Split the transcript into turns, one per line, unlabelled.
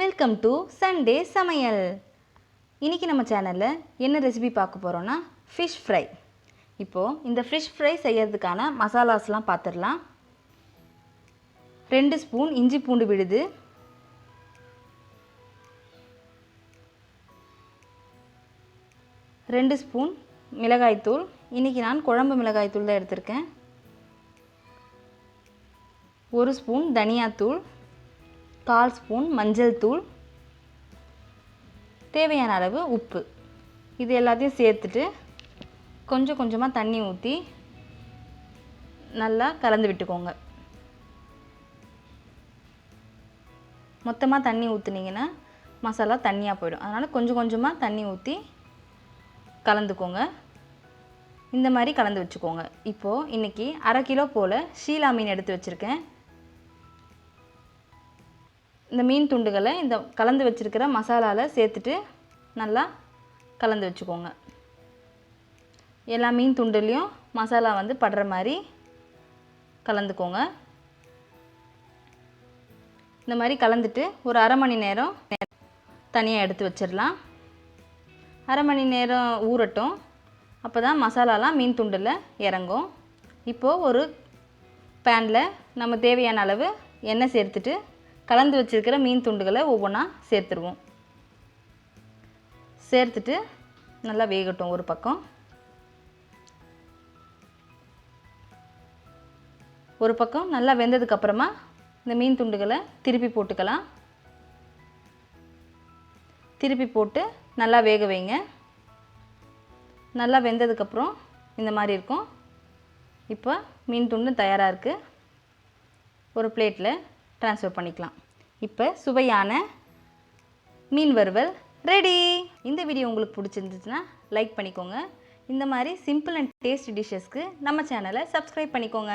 Welcome to Sunday சமையல். இன்றைக்கி நம்ம சேனலில் என்ன ரெசிபி பார்க்க போகிறோன்னா ஃபிஷ் ஃப்ரை இப்போது இந்த ஃபிஷ் ஃப்ரை செய்யறதுக்கான மசாலாஸ்லாம் பார்த்துடலாம் ரெண்டு ஸ்பூன் இஞ்சி பூண்டு விழுது. ரெண்டு ஸ்பூன் மிளகாய்த்தூள் இன்றைக்கி நான் குழம்பு மிளகாய்த்தூள் தான் எடுத்திருக்கேன். ஒரு ஸ்பூன் தனியாத்தூள். கால் ஸ்பூன் மஞ்சள் தூள் தேவையான அளவு உப்பு. இது எல்லாத்தையும் சேர்த்துட்டு கொஞ்சம் கொஞ்சமாக தண்ணி ஊற்றி நல்லா கலந்து விட்டுக்கோங்க. மொத்தமாக தண்ணி ஊற்றுனீங்கன்னா மசாலா தண்ணியாக போயிடும். அதனால் கொஞ்சம் கொஞ்சமாக தண்ணி ஊற்றி கலந்துக்கோங்க. இந்த மாதிரி கலந்து வச்சுக்கோங்க. இப்போது இன்றைக்கி அரை கிலோ போல் ஷீலா மீன் எடுத்து வச்சுருக்கேன். இந்த மீன் துண்டுகளை இந்த கலந்து வச்சுருக்கிற மசாலாவில் சேர்த்துட்டு நல்லா கலந்து வச்சுக்கோங்க. எல்லா மீன் துண்டுலேயும் மசாலா வந்து படுற மாதிரி கலந்துக்கோங்க. இந்த மாதிரி கலந்துட்டு ஒரு அரை மணி நேரம் தனியாக எடுத்து வச்சிடலாம். அரை மணி நேரம் ஊறட்டும். அப்போ தான் மசாலாலாம் மீன் துண்டில் இறங்கும். இப்போது ஒரு பேனில் நம்ம தேவையான அளவு எண்ணெய் சேர்த்துட்டு கலந்து வச்சுருக்கிற மீன் துண்டுகளை ஒவ்வொன்றா சேர்த்துருவோம். சேர்த்துட்டு நல்லா வேகட்டும் ஒரு பக்கம். ஒரு பக்கம் நல்லா வெந்ததுக்கப்புறமா இந்த மீன் துண்டுகளை திருப்பி போட்டுக்கலாம். திருப்பி போட்டு நல்லா வேக வைங்க. நல்லா வெந்ததுக்கப்புறம் இந்த மாதிரி இருக்கும். இப்போ மீன் துண்டு தயாராக இருக்குது ஒரு பிளேட்டில் ட்ரான்ஸ்ஃபர் பண்ணிக்கலாம். இப்போ சுவையான மீன் வறுவல் ரெடி இந்த வீடியோ உங்களுக்கு பிடிச்சிருந்துச்சுன்னா லைக் பண்ணிக்கோங்க. இந்த மாதிரி சிம்பிள் அண்ட் டேஸ்டி டிஷ்ஷஸ்க்கு நம்ம சேனலை சப்ஸ்கிரைப் பண்ணிக்கோங்க.